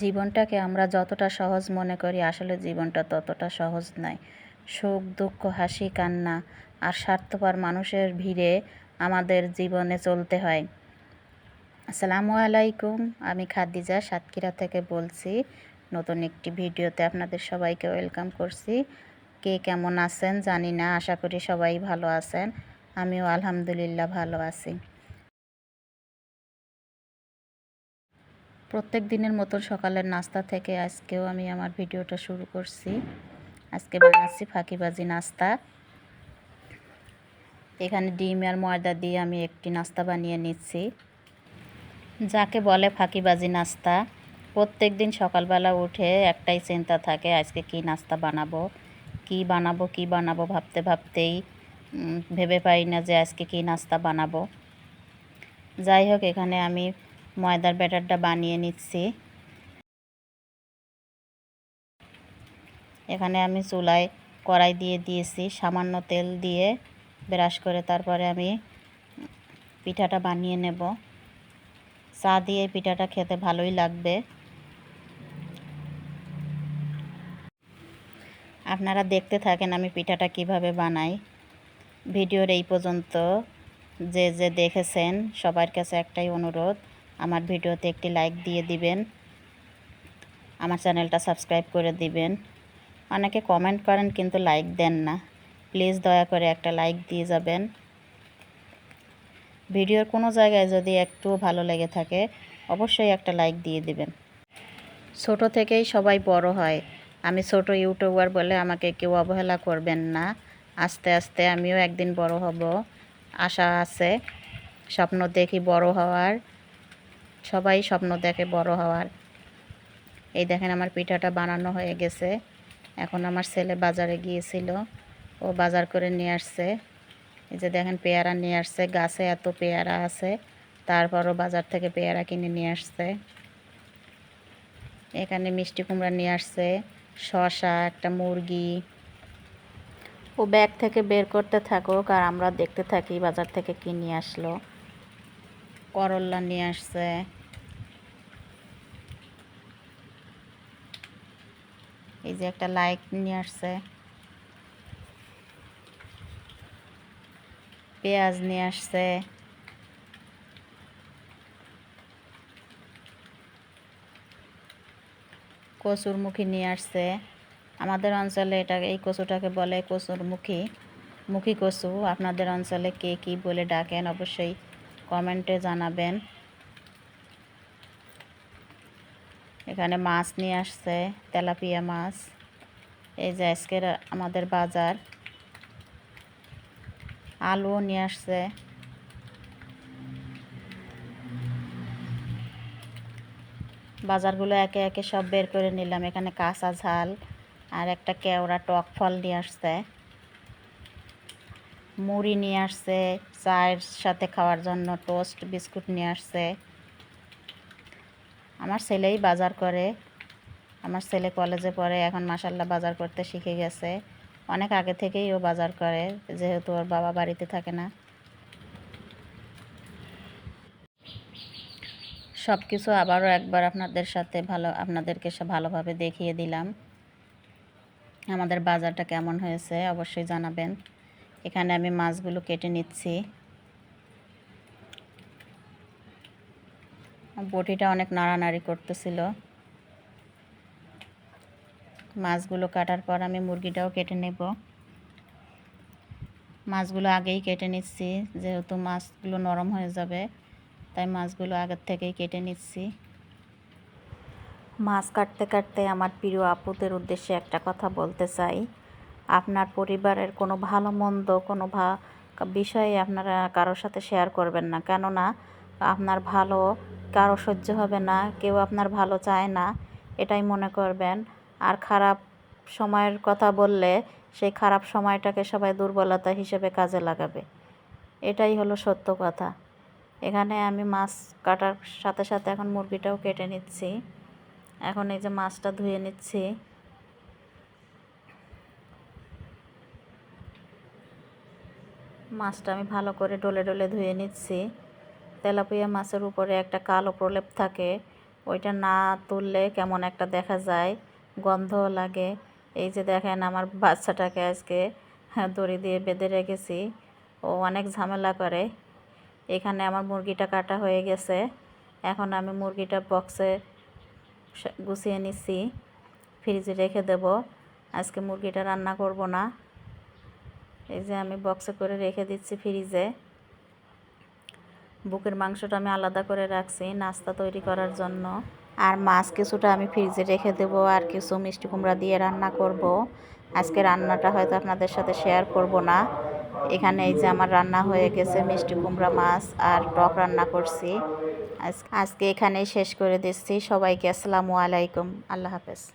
জীবনটাকে আমরা যতটা সহজ মনে করি, আসলে জীবনটা ততটা সহজ নয়। সুখ, দুঃখ, হাসি, কান্না আর স্বার্থপর মানুষের ভিড়ে আমাদের জীবনে চলতে হয়। আসসালামু আলাইকুম, আমি খাদিজা সাতক্ষীরা থেকে বলছি, নতুন একটি ভিডিওতে আপনাদের সবাইকে ওয়েলকাম করছি। কে কেমন আছেন জানি না, আশা করি সবাই ভালো আছেন। আমিও আলহামদুলিল্লাহ ভালো আছি। প্রত্যেক দিনের মতো সকালের নাস্তা থেকে আজকেও আমি আমার ভিডিওটা শুরু করছি। আজকে বানাচ্ছি ফাঁকিবাজি নাস্তা। এখানে ডিম আর ময়দা দিয়ে আমি একটি নাস্তা বানিয়ে নিচ্ছি। যাকে বলে ফাঁকিবাজি নাস্তা, প্রত্যেক দিন সকালবেলা উঠে একটাই চিন্তা থাকে, আজকে কি নাস্তা বানাবো? কি বানাবো কি বানাবো ভাবতে ভাবতেই ভেবে পাই না যে আজকে কি নাস্তা বানাবো। যাই হোক, এখানে আমি ময়দার ব্যাটারটা বানিয়ে নিচ্ছি। এখানে আমি চুলায় কড়াই দিয়ে দিয়েছি, সামান্য তেল দিয়ে ব্রাশ করে তারপরে আমি পিঠাটা বানিয়ে নেব। চা দিয়ে পিঠাটা খেতে ভালোই লাগবে। আপনারা দেখতে থাকেন আমি পিঠাটা কীভাবে বানাই। ভিডিওর এই পর্যন্ত, যে যে দেখেছেন সবার কাছে একটাই অনুরোধ আমার ভিডিওতে একটি লাইক দিয়ে দিবেন। আমার চ্যানেলটা সাবস্ক্রাইব করে দিবেন। অনেকে কমেন্ট করেন কিন্তু লাইক দেন না। প্লিজ দয়া করে একটা লাইক দিয়ে যাবেন। ভিডিওর কোনো জায়গায় যদি একটু ভালো লেগে থাকে, অবশ্যই একটা লাইক দিয়ে দিবেন। ছোট থেকেই সবাই বড় হয়। আমি ছোট ইউটিউবার বলে আমাকে কেউ অবহেলা করবেন না। আস্তে আস্তে আমিও একদিন বড় হব। আশা আছে, স্বপ্ন দেখি বড় হওয়ার। সবাই স্বপ্ন দেখে বড় হওয়ার। এই দেখেন আমার পিঠাটা বানানো হয়ে গেছে। এখন আমার ছেলে বাজারে গিয়েছিল। ও বাজার করে নিয়ে আসছে। এই যে দেখেন পেয়ারা নিয়ে আসছে। গাছে এত পেয়ারা আছে। তারপরও বাজার থেকে পেয়ারা কিনে নিয়ে আসছে। এখানে মিষ্টি কুমড়া নিয়ে আসছে। শশা একটা মুরগি। ও ব্যাগ থেকে বের করতে থাকুক আর আমরা দেখতে থাকি বাজার থেকে কি নিয়ে আসলো। করল্লা নিয়ে আসছে। এই যে একটা লাইক নিয়ে আসছে। পেঁয়াজ নিয়ে আসছে। কচুর মুখী নিয়ে আসছে। আমাদের অঞ্চলে এটা, এই কচুটাকে বলে কচুর মুখী মুখী কচু, আপনাদের অঞ্চলে কে কী বলে ডাকেন অবশ্যই কমেন্টে জানাবেন। এখানে মাছ নিয়ে আসছে, তেলাপিয়া মাছ। এই যে আজকের আমাদের বাজার। আলুও নিয়ে আসছে। বাজারগুলো একে একে সব বের করে নিলাম। এখানে কাঁচা ঝাল আর একটা কেওড়া টক ফল নিয়ে আসছে। মুড়ি নিয়ে আসছে, চায়ের সাথে খাওয়ার জন্য টোস্ট, বিস্কুট নিয়ে আসছে। আমার ছেলেই বাজার করে। আমার ছেলে কলেজে পড়ে, এখন মাসাল্লাহ বাজার করতে শিখে গেছে। অনেক আগে থেকেই ও বাজার করে, যেহেতু ওর বাবা বাড়িতে থাকে না। সব কিছু আবারও একবার আপনাদের সাথে ভালো, আপনাদেরকে ভালোভাবে দেখিয়ে দিলাম। আমাদের বাজারটা কেমন হয়েছে অবশ্যই জানাবেন। এখানে আমি মাছগুলো কেটে নিচ্ছি। বটিটা অনেক নাড়ানাড়ি করতেছিল। মাছগুলো কাটার পর আমি মুরগিটাও কেটে নেব। মাছগুলো আগেই কেটে নিচ্ছি, যেহেতু মাছগুলো নরম হয়ে যাবে, তাই মাছগুলো আগের থেকেই কেটে নিচ্ছি। মাছ কাটতে কাটতে আমার প্রিয় আপুদের উদ্দেশ্যে একটা কথা বলতে চাই। আপনার পরিবারের কোনো ভালো, মন্দ কোনো ভা, বিষয়ে আপনারা কারোর সাথে শেয়ার করবেন না। কেননা, আপনার ভালো কারও সহ্য হবে না, কেউ আপনার ভালো চায় না, এটাই মনে করবেন। আর খারাপ সময়ের কথা বললে, সেই খারাপ সময়টাকে সবাই দুর্বলতা হিসেবে কাজে লাগাবে। এটাই হলো সত্য কথা। এখানে আমি মাছ কাটার সাথে সাথে এখন মুরগিটাও কেটে নিচ্ছি। এখন এই যে মাছটা ধুয়ে নিচ্ছি। মাছটা আমি ভালো করে ডলে ডলে ধুয়ে নিচ্ছি। তেলাপিয়া মাছের উপরে একটা কালো প্রলেপ থাকে ওইটা না তুললে কেমন একটা দেখা যায় গন্ধ লাগে। এই যে দেখেন আমার বাচ্চাটাকে আজকে হ্যাঁ, দড়ি দিয়ে বেঁধে রেখেছি ও অনেক ঝামেলা করে। এখানে আমার মুরগিটা কাটা হয়ে গেছে এখন আমি মুরগিটা বক্সে গুছিয়ে নিচ্ছি ফ্রিজে রেখে দেব। আজকে মুরগিটা রান্না করব না। এই যে আমি বক্সে করে রেখে দিচ্ছি ফ্রিজে বুকের মাংসটা আমি আলাদা করে রাখছি নাস্তা তৈরি করার জন্য। আর মাছ কিছুটা আমি ফ্রিজে রেখে দেবো আর কিছু মিষ্টি কুমড়া দিয়ে রান্না করব। আজকে রান্নাটা হয়তো আপনাদের সাথে শেয়ার করব না। এখানে এই যে আমার রান্না হয়ে গেছে মিষ্টি কুমড়া মাছ আর টক রান্না করছি। আজ- আজকে এখানেই শেষ করে দিচ্ছি। সবাইকে আসসালামু আলাইকুম। আল্লাহ হাফেজ।